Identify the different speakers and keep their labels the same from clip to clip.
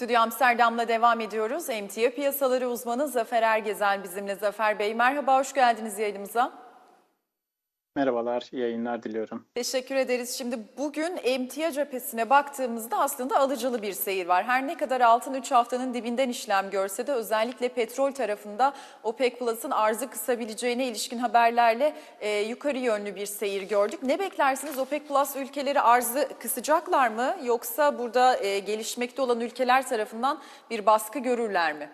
Speaker 1: Stüdyo Amsterdam'la devam ediyoruz. Emtia piyasaları uzmanı Zafer Ergezel bizimle. Zafer Bey merhaba, hoş geldiniz yayınımıza.
Speaker 2: Merhabalar, iyi yayınlar diliyorum.
Speaker 1: Teşekkür ederiz. Şimdi bugün emtia cephesine baktığımızda aslında alıcılı bir seyir var. Her ne kadar altın 3 haftanın dibinden işlem görse de özellikle petrol tarafında OPEC Plus'ın arzı kısabileceğine ilişkin haberlerle e, yukarı yönlü bir seyir gördük. Ne beklersiniz? OPEC Plus ülkeleri arzı kısacaklar mı? Yoksa burada e, gelişmekte olan ülkeler tarafından bir baskı görürler mi?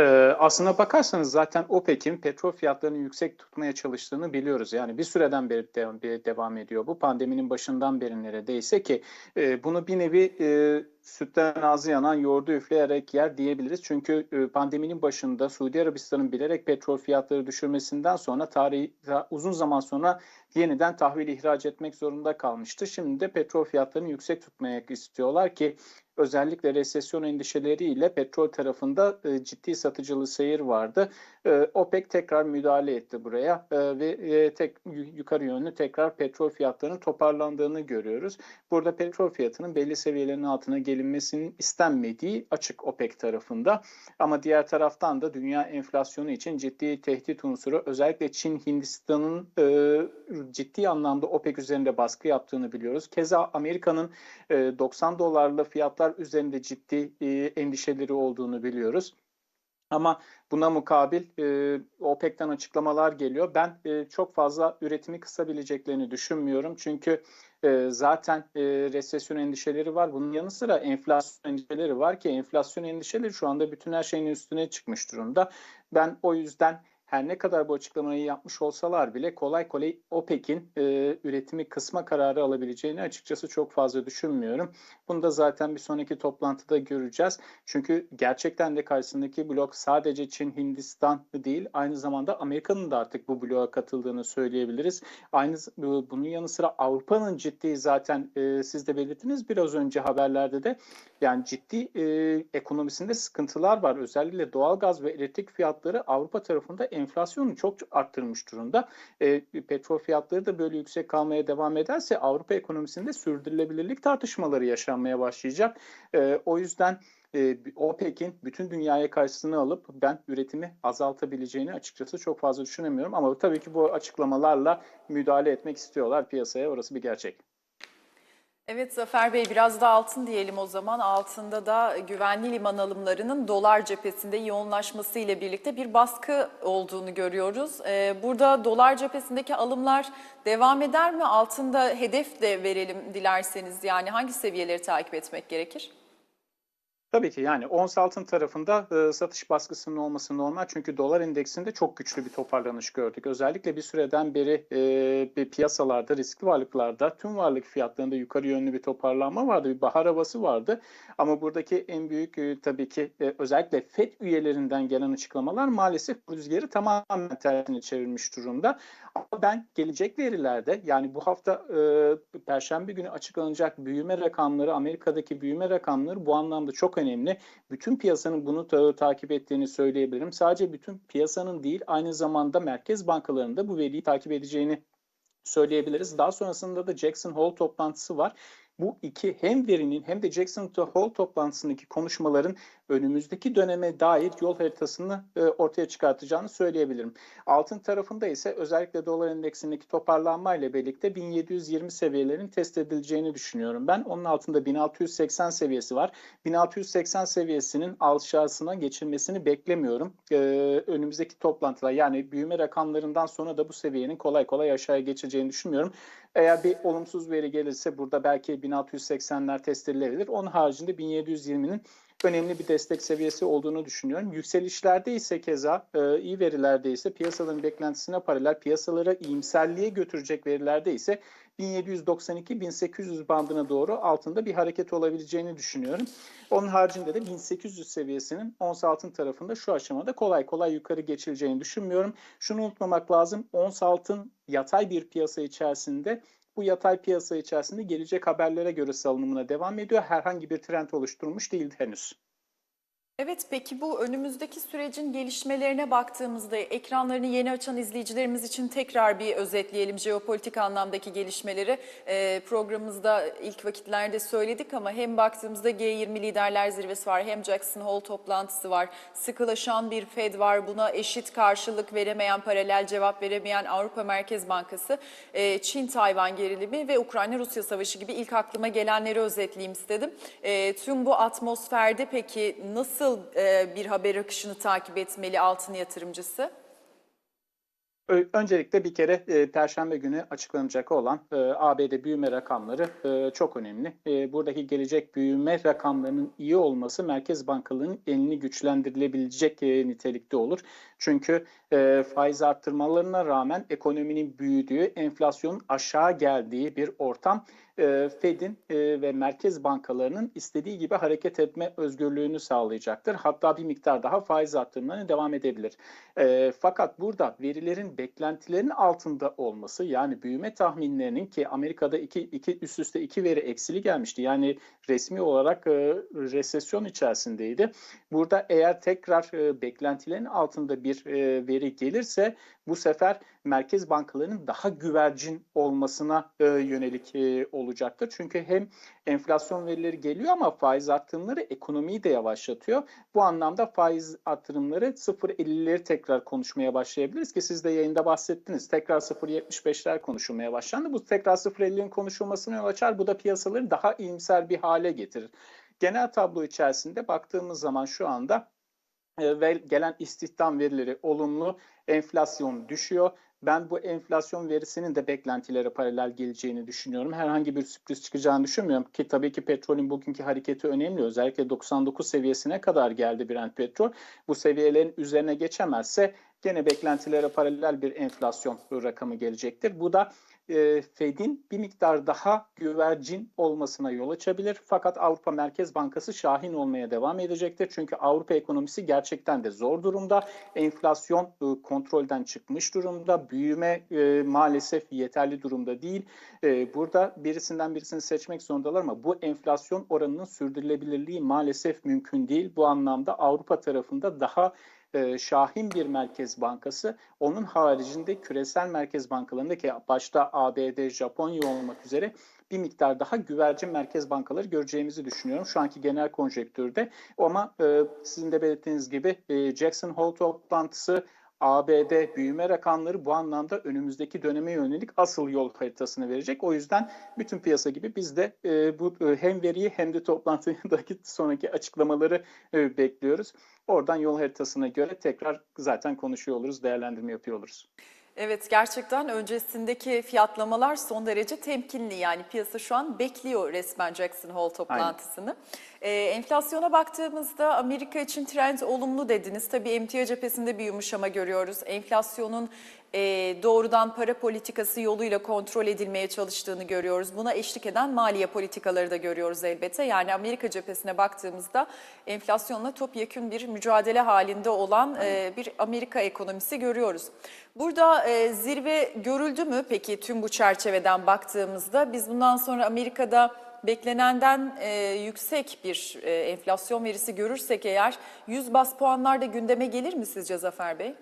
Speaker 2: Ee, aslına bakarsanız zaten OPEC'in petrol fiyatlarını yüksek tutmaya çalıştığını biliyoruz. Yani bir süreden beri de, devam ediyor. Bu pandeminin başından beri neredeyse ki e, bunu bir nevi e, sütten ağzı yanan yoğurdu üfleyerek yer diyebiliriz. Çünkü e, pandeminin başında Suudi Arabistan'ın bilerek petrol fiyatları düşürmesinden sonra tarihi uzun zaman sonra yeniden tahvil ihraç etmek zorunda kalmıştı. Şimdi de petrol fiyatlarını yüksek tutmaya istiyorlar ki özellikle resesyon endişeleriyle petrol tarafında e, ciddi satıcılı seyir vardı. E, OPEC tekrar müdahale etti buraya e, ve e, tek yukarı yönlü tekrar petrol fiyatlarının toparlandığını görüyoruz. Burada petrol fiyatının belli seviyelerin altına gelinmesinin istenmediği açık OPEC tarafında. Ama diğer taraftan da dünya enflasyonu için ciddi tehdit unsuru özellikle Çin, Hindistan'ın e, ciddi anlamda OPEC üzerinde baskı yaptığını biliyoruz. Keza Amerika'nın e, 90 dolarlı fiyatlar üzerinde ciddi e, endişeleri olduğunu biliyoruz. Ama buna mukabil e, OPEC'ten açıklamalar geliyor. Ben e, çok fazla üretimi kısabileceklerini düşünmüyorum. Çünkü e, zaten e, resesyon endişeleri var. Bunun yanı sıra enflasyon endişeleri var ki enflasyon endişeleri şu anda bütün her şeyin üstüne çıkmış durumda. Ben o yüzden her ne kadar bu açıklamayı yapmış olsalar bile kolay kolay OPEC'in e, üretimi kısma kararı alabileceğini açıkçası çok fazla düşünmüyorum. Bunu da zaten bir sonraki toplantıda göreceğiz. Çünkü gerçekten de karşısındaki blok sadece Çin, Hindistan değil aynı zamanda Amerika'nın da artık bu bloğa katıldığını söyleyebiliriz. Aynı bunun yanı sıra Avrupa'nın ciddi zaten e, siz de belirttiniz biraz önce haberlerde de yani ciddi e, ekonomisinde sıkıntılar var. Özellikle doğalgaz ve elektrik fiyatları Avrupa tarafında enflasyonu çok arttırmış durumda. E, petrol fiyatları da böyle yüksek kalmaya devam ederse Avrupa ekonomisinde sürdürülebilirlik tartışmaları yaşanmaya başlayacak. E, o yüzden e, OPEC'in bütün dünyaya karşısına alıp ben üretimi azaltabileceğini açıkçası çok fazla düşünemiyorum. Ama tabii ki bu açıklamalarla müdahale etmek istiyorlar piyasaya. Orası bir gerçek.
Speaker 1: Evet Zafer Bey biraz da altın diyelim o zaman. Altında da güvenli liman alımlarının dolar cephesinde yoğunlaşması ile birlikte bir baskı olduğunu görüyoruz. Ee, burada dolar cephesindeki alımlar devam eder mi? Altında hedef de verelim dilerseniz. Yani hangi seviyeleri takip etmek gerekir?
Speaker 2: Tabii ki yani ons altın tarafında e, satış baskısının olması normal çünkü dolar endeksinde çok güçlü bir toparlanış gördük. Özellikle bir süreden beri e, bir piyasalarda, riskli varlıklarda tüm varlık fiyatlarında yukarı yönlü bir toparlanma vardı, bir bahar havası vardı. Ama buradaki en büyük e, tabii ki e, özellikle FED üyelerinden gelen açıklamalar maalesef rüzgarı tamamen tersine çevirmiş durumda. Ama ben gelecek verilerde yani bu hafta e, Perşembe günü açıklanacak büyüme rakamları, Amerika'daki büyüme rakamları bu anlamda çok önemli. Bütün piyasanın bunu ta takip ettiğini söyleyebilirim. Sadece bütün piyasanın değil aynı zamanda merkez bankalarında bu veriyi takip edeceğini söyleyebiliriz. Daha sonrasında da Jackson Hole toplantısı var bu iki hem verinin hem de Jackson Hole toplantısındaki konuşmaların önümüzdeki döneme dair yol haritasını e, ortaya çıkartacağını söyleyebilirim. Altın tarafında ise özellikle dolar endeksindeki toparlanma ile birlikte 1720 seviyelerin test edileceğini düşünüyorum. Ben onun altında 1680 seviyesi var. 1680 seviyesinin aşağısına geçilmesini beklemiyorum. Ee, önümüzdeki toplantılar yani büyüme rakamlarından sonra da bu seviyenin kolay kolay aşağıya geçeceğini düşünmüyorum. Eğer bir olumsuz veri gelirse burada belki 1680'ler test edilebilir. Onun haricinde 1720'nin önemli bir destek seviyesi olduğunu düşünüyorum. Yükselişlerde ise keza e, iyi verilerde ise piyasaların beklentisine paralel piyasalara iyimserliğe götürecek verilerde ise 1792-1800 bandına doğru altında bir hareket olabileceğini düşünüyorum. Onun haricinde de 1800 seviyesinin ons altın tarafında şu aşamada kolay kolay yukarı geçileceğini düşünmüyorum. Şunu unutmamak lazım. Ons altın yatay bir piyasa içerisinde bu yatay piyasa içerisinde gelecek haberlere göre salınımına devam ediyor. Herhangi bir trend oluşturmuş değil henüz.
Speaker 1: Evet peki bu önümüzdeki sürecin gelişmelerine baktığımızda ekranlarını yeni açan izleyicilerimiz için tekrar bir özetleyelim jeopolitik anlamdaki gelişmeleri. Ee, programımızda ilk vakitlerde söyledik ama hem baktığımızda G20 liderler zirvesi var hem Jackson Hole toplantısı var. Sıkılaşan bir Fed var buna eşit karşılık veremeyen paralel cevap veremeyen Avrupa Merkez Bankası, e, Çin-Tayvan gerilimi ve Ukrayna-Rusya savaşı gibi ilk aklıma gelenleri özetleyeyim istedim. E, tüm bu atmosferde peki nasıl e, bir haber akışını takip etmeli altın yatırımcısı?
Speaker 2: Öncelikle bir kere e, Perşembe günü açıklanacak olan e, ABD büyüme rakamları e, çok önemli. E, buradaki gelecek büyüme rakamlarının iyi olması merkez bankalarının elini güçlendirilebilecek e, nitelikte olur. Çünkü e, faiz arttırmalarına rağmen ekonominin büyüdüğü, enflasyonun aşağı geldiği bir ortam Fed'in e, ve merkez bankalarının istediği gibi hareket etme özgürlüğünü sağlayacaktır. Hatta bir miktar daha faiz arttırmalarına devam edebilir. E, fakat burada verilerin beklentilerin altında olması yani büyüme tahminlerinin ki Amerika'da iki, iki üst üste iki veri eksili gelmişti. Yani resmi olarak e, resesyon içerisindeydi. Burada eğer tekrar e, beklentilerin altında bir e, veri gelirse bu sefer merkez bankalarının daha güvercin olmasına e, yönelik e, olacaktır. Çünkü hem enflasyon verileri geliyor ama faiz arttırımları ekonomiyi de yavaşlatıyor. Bu anlamda faiz arttırımları 0.50'leri tekrar konuşmaya başlayabiliriz ki siz de yayında bahsettiniz. Tekrar 0.75'ler konuşulmaya başlandı. Bu tekrar 0.50'nin konuşulmasına yol açar. Bu da piyasaları daha iyimser bir hale getirir. Genel tablo içerisinde baktığımız zaman şu anda e, gelen istihdam verileri olumlu, enflasyon düşüyor. Ben bu enflasyon verisinin de beklentilere paralel geleceğini düşünüyorum. Herhangi bir sürpriz çıkacağını düşünmüyorum ki tabii ki petrolün bugünkü hareketi önemli. Özellikle 99 seviyesine kadar geldi Brent petrol. Bu seviyelerin üzerine geçemezse gene beklentilere paralel bir enflasyon rakamı gelecektir. Bu da e, Fed'in bir miktar daha güvercin olmasına yol açabilir. Fakat Avrupa Merkez Bankası şahin olmaya devam edecektir. Çünkü Avrupa ekonomisi gerçekten de zor durumda. Enflasyon e, kontrolden çıkmış durumda. Büyüme e, maalesef yeterli durumda değil. E, burada birisinden birisini seçmek zorundalar ama bu enflasyon oranının sürdürülebilirliği maalesef mümkün değil. Bu anlamda Avrupa tarafında daha e, şahin bir merkez bankası. Onun haricinde küresel merkez bankalarındaki başta ABD, Japonya olmak üzere bir miktar daha güvercin merkez bankaları göreceğimizi düşünüyorum şu anki genel konjektürde. Ama e, sizin de belirttiğiniz gibi e, Jackson Hole toplantısı ABD büyüme rakamları bu anlamda önümüzdeki döneme yönelik asıl yol haritasını verecek. O yüzden bütün piyasa gibi biz de e, bu e, hem veriyi hem de toplantıdaki sonraki açıklamaları e, bekliyoruz. Oradan yol haritasına göre tekrar zaten konuşuyor oluruz, değerlendirme yapıyor oluruz.
Speaker 1: Evet gerçekten öncesindeki fiyatlamalar son derece temkinli yani piyasa şu an bekliyor resmen Jackson Hole toplantısını. Ee, enflasyona baktığımızda Amerika için trend olumlu dediniz. Tabii emtia cephesinde bir yumuşama görüyoruz. Enflasyonun e, doğrudan para politikası yoluyla kontrol edilmeye çalıştığını görüyoruz. Buna eşlik eden maliye politikaları da görüyoruz elbette. Yani Amerika cephesine baktığımızda enflasyonla topyekün bir mücadele halinde olan e, bir Amerika ekonomisi görüyoruz. Burada e, zirve görüldü mü peki tüm bu çerçeveden baktığımızda? Biz bundan sonra Amerika'da beklenenden e, yüksek bir e, enflasyon verisi görürsek eğer 100 bas puanlar da gündeme gelir mi sizce Zafer Bey?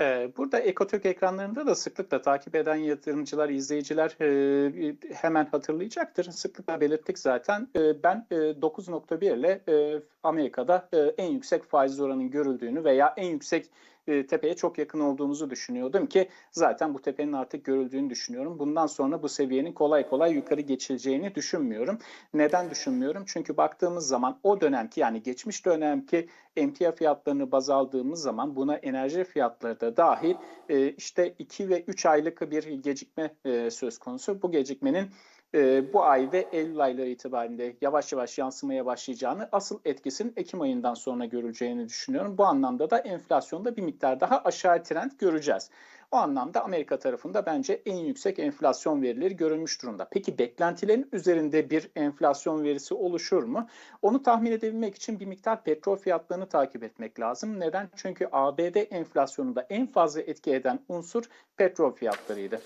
Speaker 2: Ee, Burada Ekotürk ekranlarında da sıklıkla takip eden yatırımcılar, izleyiciler e, hemen hatırlayacaktır. Sıklıkla belirttik zaten. E, Ben e, 9.1 ile e, Amerika'da e, en yüksek faiz oranının görüldüğünü veya en yüksek e, tepeye çok yakın olduğumuzu düşünüyordum ki zaten bu tepenin artık görüldüğünü düşünüyorum. Bundan sonra bu seviyenin kolay kolay yukarı geçileceğini düşünmüyorum. Neden düşünmüyorum? Çünkü baktığımız zaman o dönemki yani geçmiş dönemki emtia fiyatlarını baz aldığımız zaman buna enerji fiyatları da dahil e, işte 2 ve 3 aylık bir gecikme e, söz konusu. Bu gecikmenin e, bu ay ve Eylül ayları itibariyle yavaş yavaş yansımaya başlayacağını, asıl etkisinin Ekim ayından sonra görüleceğini düşünüyorum. Bu anlamda da enflasyonda bir miktar daha aşağı trend göreceğiz. O anlamda Amerika tarafında bence en yüksek enflasyon verileri görülmüş durumda. Peki beklentilerin üzerinde bir enflasyon verisi oluşur mu? Onu tahmin edebilmek için bir miktar petrol fiyatlarını takip etmek lazım. Neden? Çünkü ABD enflasyonunda en fazla etki eden unsur petrol fiyatlarıydı.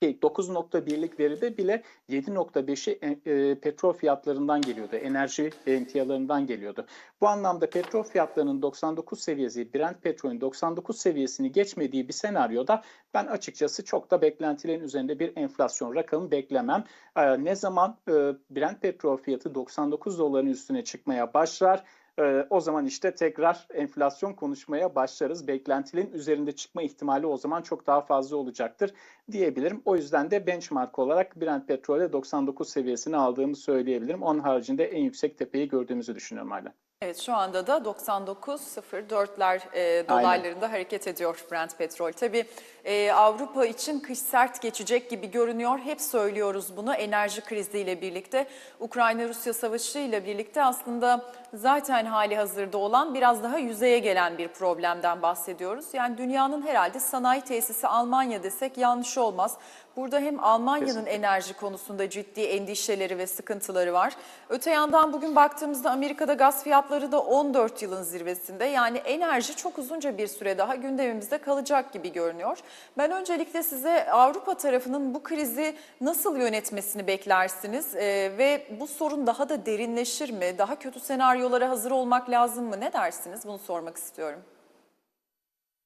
Speaker 2: Ki 9.1'lik veride bile 7.5'i e, e, petrol fiyatlarından geliyordu. Enerji emtialarından geliyordu. Bu anlamda petrol fiyatlarının 99 seviyesi, Brent petrolün 99 seviyesini geçmediği bir senaryoda ben açıkçası çok da beklentilerin üzerinde bir enflasyon rakamı beklemem. Ee, ne zaman e, Brent petrol fiyatı 99 doların üstüne çıkmaya başlar, ee, o zaman işte tekrar enflasyon konuşmaya başlarız. Beklentilerin üzerinde çıkma ihtimali o zaman çok daha fazla olacaktır diyebilirim. O yüzden de benchmark olarak Brent petrole 99 seviyesini aldığımı söyleyebilirim. Onun haricinde en yüksek tepeyi gördüğümüzü düşünüyorum hala.
Speaker 1: Evet şu anda da 99.04'ler e, dolaylarında hareket ediyor Brent petrol. Tabii e, Avrupa için kış sert geçecek gibi görünüyor. Hep söylüyoruz bunu enerji kriziyle birlikte. Ukrayna-Rusya savaşı ile birlikte aslında zaten hali hazırda olan biraz daha yüzeye gelen bir problemden bahsediyoruz. Yani dünyanın herhalde sanayi tesisi Almanya desek yanlış olmaz. Burada hem Almanya'nın enerji konusunda ciddi endişeleri ve sıkıntıları var. Öte yandan bugün baktığımızda Amerika'da gaz fiyatları da 14 yılın zirvesinde. Yani enerji çok uzunca bir süre daha gündemimizde kalacak gibi görünüyor. Ben öncelikle size Avrupa tarafının bu krizi nasıl yönetmesini beklersiniz? Ee, ve bu sorun daha da derinleşir mi? Daha kötü senaryolara hazır olmak lazım mı? Ne dersiniz? Bunu sormak istiyorum.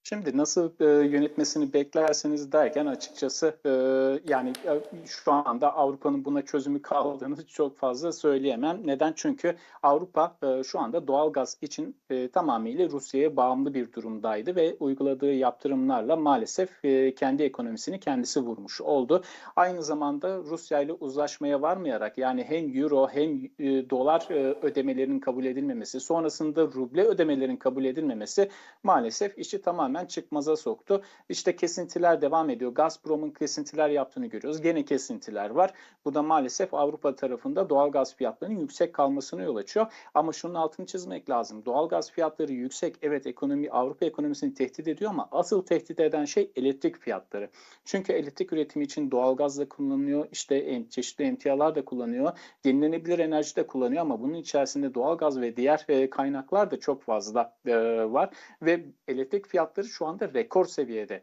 Speaker 2: Şimdi nasıl e, yönetmesini beklerseniz derken açıkçası e, yani e, şu anda Avrupa'nın buna çözümü kaldığını çok fazla söyleyemem. Neden? Çünkü Avrupa e, şu anda doğal gaz için e, tamamıyla Rusya'ya bağımlı bir durumdaydı ve uyguladığı yaptırımlarla maalesef e, kendi ekonomisini kendisi vurmuş oldu. Aynı zamanda Rusya ile uzlaşmaya varmayarak yani hem euro hem e, dolar e, ödemelerinin kabul edilmemesi, sonrasında ruble ödemelerin kabul edilmemesi maalesef işi tamamen çıkmaza soktu. İşte kesintiler devam ediyor. Gazprom'un kesintiler yaptığını görüyoruz. Gene kesintiler var. Bu da maalesef Avrupa tarafında doğal gaz fiyatlarının yüksek kalmasına yol açıyor. Ama şunun altını çizmek lazım. Doğal gaz fiyatları yüksek. Evet ekonomi Avrupa ekonomisini tehdit ediyor ama asıl tehdit eden şey elektrik fiyatları. Çünkü elektrik üretimi için doğal gaz da kullanılıyor. İşte çeşitli emtialar da kullanıyor. Yenilenebilir enerji de kullanıyor ama bunun içerisinde doğal gaz ve diğer e, kaynaklar da çok fazla e, var ve elektrik fiyatları şu anda rekor seviyede.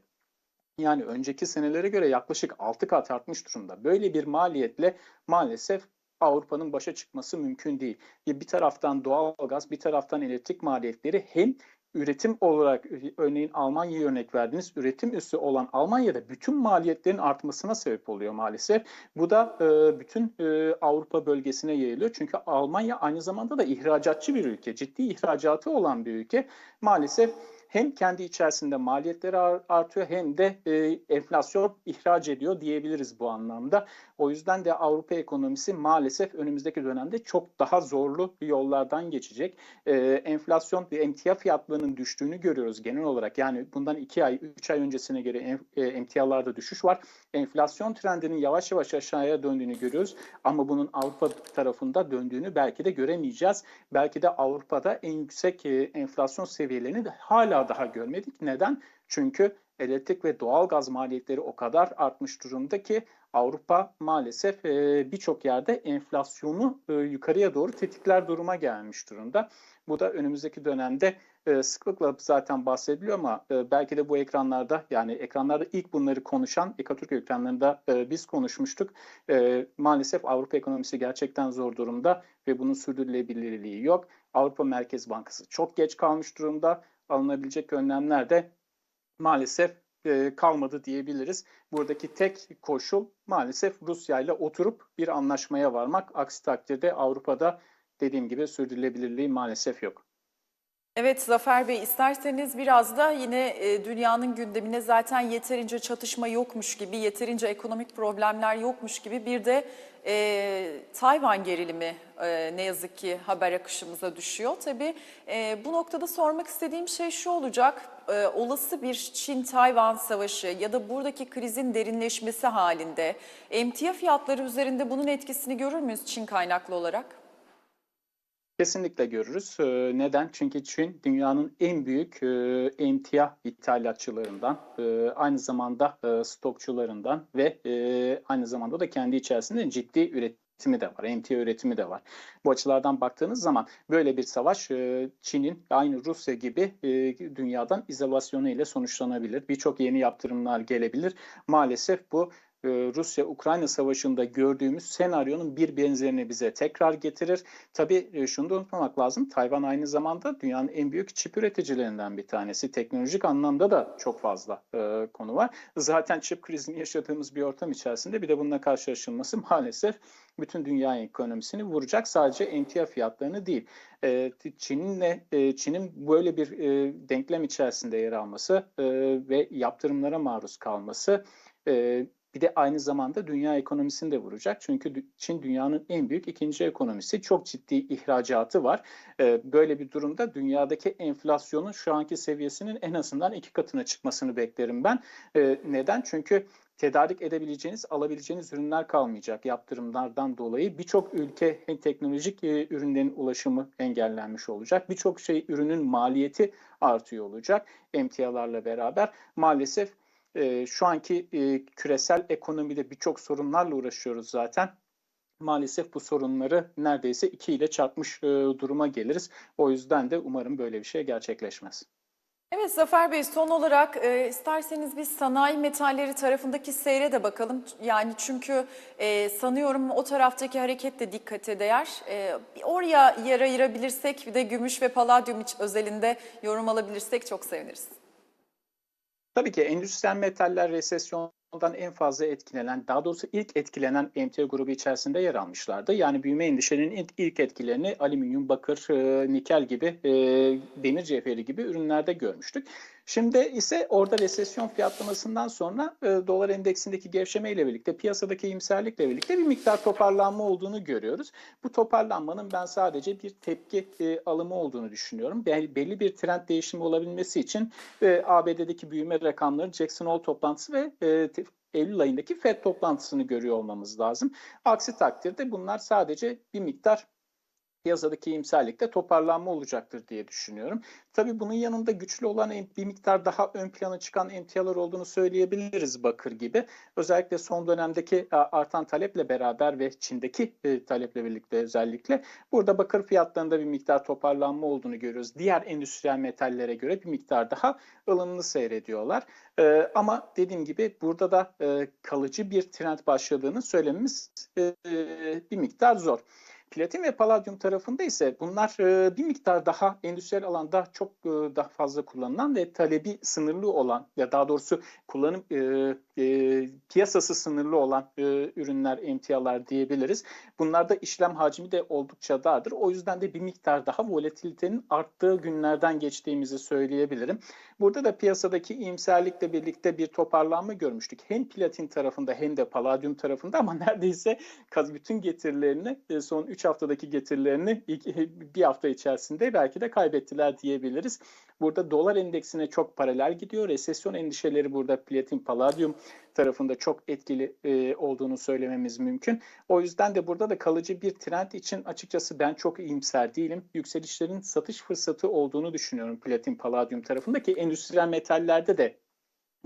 Speaker 2: Yani önceki senelere göre yaklaşık 6 kat artmış durumda. Böyle bir maliyetle maalesef Avrupa'nın başa çıkması mümkün değil. Bir taraftan doğal gaz, bir taraftan elektrik maliyetleri hem üretim olarak örneğin Almanya'ya örnek verdiniz. Üretim üssü olan Almanya'da bütün maliyetlerin artmasına sebep oluyor maalesef. Bu da e, bütün e, Avrupa bölgesine yayılıyor. Çünkü Almanya aynı zamanda da ihracatçı bir ülke. Ciddi ihracatı olan bir ülke. Maalesef hem kendi içerisinde maliyetleri ar- artıyor hem de e, enflasyon ihraç ediyor diyebiliriz bu anlamda. O yüzden de Avrupa ekonomisi maalesef önümüzdeki dönemde çok daha zorlu yollardan geçecek. E, enflasyon ve emtia fiyatlarının düştüğünü görüyoruz genel olarak. Yani bundan 2 ay, 3 ay öncesine göre em, e, emtialarda düşüş var. Enflasyon trendinin yavaş yavaş aşağıya döndüğünü görüyoruz. Ama bunun Avrupa tarafında döndüğünü belki de göremeyeceğiz. Belki de Avrupa'da en yüksek e, enflasyon seviyelerini de daha görmedik. Neden? Çünkü elektrik ve doğal gaz maliyetleri o kadar artmış durumda ki Avrupa maalesef e, birçok yerde enflasyonu e, yukarıya doğru tetikler duruma gelmiş durumda. Bu da önümüzdeki dönemde e, sıklıkla zaten bahsediliyor ama e, belki de bu ekranlarda yani ekranlarda ilk bunları konuşan Ekatürk ekranlarında e, biz konuşmuştuk. E, maalesef Avrupa ekonomisi gerçekten zor durumda ve bunun sürdürülebilirliği yok. Avrupa Merkez Bankası çok geç kalmış durumda. Alınabilecek önlemler de maalesef e, kalmadı diyebiliriz. Buradaki tek koşul maalesef Rusya ile oturup bir anlaşmaya varmak. Aksi takdirde Avrupa'da dediğim gibi sürdürülebilirliği maalesef yok.
Speaker 1: Evet Zafer Bey isterseniz biraz da yine e, dünyanın gündemine zaten yeterince çatışma yokmuş gibi, yeterince ekonomik problemler yokmuş gibi bir de e, Tayvan gerilimi e, ne yazık ki haber akışımıza düşüyor. Tabii e, bu noktada sormak istediğim şey şu olacak, e, olası bir Çin-Tayvan savaşı ya da buradaki krizin derinleşmesi halinde emtia fiyatları üzerinde bunun etkisini görür müyüz Çin kaynaklı olarak?
Speaker 2: Kesinlikle görürüz. Ee, Neden? Çünkü Çin dünyanın en büyük e, emtia ithalatçılarından, e, aynı zamanda e, stokçularından ve aynı zamanda da kendi içerisinde ciddi üretimi de var, emtia üretimi de var. Bu açılardan baktığınız zaman böyle bir savaş Çin'in aynı Rusya gibi dünyadan izolasyonu ile sonuçlanabilir. Birçok yeni yaptırımlar gelebilir. Maalesef bu Rusya-Ukrayna savaşında gördüğümüz senaryonun bir benzerini bize tekrar getirir. Tabii e, şunu da unutmamak lazım. Tayvan aynı zamanda dünyanın en büyük çip üreticilerinden bir tanesi. Teknolojik anlamda da çok fazla e, konu var. Zaten çip krizini yaşadığımız bir ortam içerisinde bir de bununla karşılaşılması maalesef bütün dünya ekonomisini vuracak. Sadece emtia fiyatlarını değil. E, Çin'in e, Çin'in böyle bir e, denklem içerisinde yer alması e, ve yaptırımlara maruz kalması e, bir de aynı zamanda dünya ekonomisini de vuracak. Çünkü Çin dünyanın en büyük ikinci ekonomisi. Çok ciddi ihracatı var. Ee, Böyle bir durumda dünyadaki enflasyonun şu anki seviyesinin en azından iki katına çıkmasını beklerim ben. Ee, Neden? Çünkü tedarik edebileceğiniz, alabileceğiniz ürünler kalmayacak yaptırımlardan dolayı. Birçok ülke teknolojik e, ürünlerin ulaşımı engellenmiş olacak. Birçok şey ürünün maliyeti artıyor olacak emtialarla beraber. Maalesef e, şu anki e, küresel ekonomide birçok sorunlarla uğraşıyoruz zaten. Maalesef bu sorunları neredeyse iki ile çarpmış e, duruma geliriz. O yüzden de umarım böyle bir şey gerçekleşmez.
Speaker 1: Evet Zafer Bey son olarak e, isterseniz biz sanayi metalleri tarafındaki seyre de bakalım. Yani çünkü e, sanıyorum o taraftaki hareket de dikkate değer. E, oraya yer ayırabilirsek bir de gümüş ve paladyum özelinde yorum alabilirsek çok seviniriz.
Speaker 2: Tabii ki endüstriyel metaller resesyondan en fazla etkilenen, daha doğrusu ilk etkilenen emtia grubu içerisinde yer almışlardı. Yani büyüme endişelerinin ilk, ilk etkilerini alüminyum, bakır, e, nikel gibi, e, demir cevheri gibi ürünlerde görmüştük. Şimdi ise orada resesyon fiyatlamasından sonra e, dolar endeksindeki gevşeme ile birlikte piyasadaki iyimserlikle birlikte bir miktar toparlanma olduğunu görüyoruz. Bu toparlanmanın ben sadece bir tepki e, alımı olduğunu düşünüyorum. Be- belli bir trend değişimi olabilmesi için e, ABD'deki büyüme rakamları Jackson Hole toplantısı ve e, Eylül ayındaki FED toplantısını görüyor olmamız lazım. Aksi takdirde bunlar sadece bir miktar piyasadaki iyimserlikte toparlanma olacaktır diye düşünüyorum. Tabii bunun yanında güçlü olan bir miktar daha ön plana çıkan emtialar olduğunu söyleyebiliriz bakır gibi. Özellikle son dönemdeki a, artan taleple beraber ve Çin'deki e, taleple birlikte özellikle burada bakır fiyatlarında bir miktar toparlanma olduğunu görüyoruz. Diğer endüstriyel metallere göre bir miktar daha ılımlı seyrediyorlar. Ee, ama dediğim gibi burada da e, kalıcı bir trend başladığını söylememiz e, bir miktar zor. Platin ve paladyum tarafında ise bunlar e, bir miktar daha endüstriyel alanda çok e, daha fazla kullanılan ve talebi sınırlı olan ya daha doğrusu kullanım e, e, piyasası sınırlı olan e, ürünler, emtialar diyebiliriz. Bunlarda işlem hacmi de oldukça dardır. O yüzden de bir miktar daha volatilitenin arttığı günlerden geçtiğimizi söyleyebilirim. Burada da piyasadaki iyimserlikle birlikte bir toparlanma görmüştük. Hem platin tarafında hem de paladyum tarafında ama neredeyse bütün getirilerini e, son 3 haftadaki getirilerini bir hafta içerisinde belki de kaybettiler diyebiliriz. Burada dolar endeksine çok paralel gidiyor. Resesyon endişeleri burada platin, paladyum tarafında çok etkili e, olduğunu söylememiz mümkün. O yüzden de burada da kalıcı bir trend için açıkçası ben çok iyimser değilim. Yükselişlerin satış fırsatı olduğunu düşünüyorum platin, paladyum tarafında ki endüstriyel metallerde de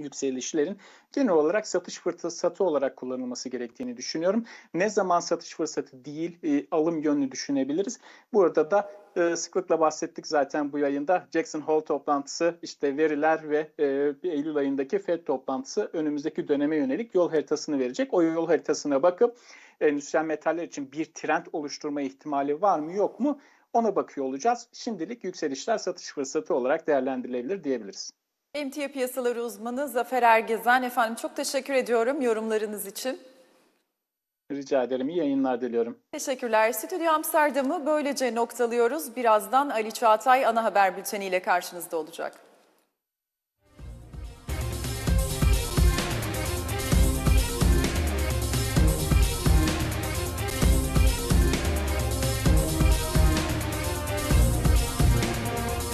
Speaker 2: yükselişlerin genel olarak satış fırsatı olarak kullanılması gerektiğini düşünüyorum. Ne zaman satış fırsatı değil e, alım yönlü düşünebiliriz. Burada da e, sıklıkla bahsettik zaten bu yayında Jackson Hole toplantısı, işte veriler ve e, Eylül ayındaki FED toplantısı önümüzdeki döneme yönelik yol haritasını verecek. O yol haritasına bakıp endüstriyel metaller için bir trend oluşturma ihtimali var mı yok mu ona bakıyor olacağız. Şimdilik yükselişler satış fırsatı olarak değerlendirilebilir diyebiliriz.
Speaker 1: Emtia piyasaları uzmanı Zafer Ergezen efendim çok teşekkür ediyorum yorumlarınız için.
Speaker 2: Rica ederim. İyi yayınlar diliyorum.
Speaker 1: Teşekkürler. Stüdyo Amsterdam'ı böylece noktalıyoruz. Birazdan Ali Çağatay ana haber bülteniyle karşınızda olacak.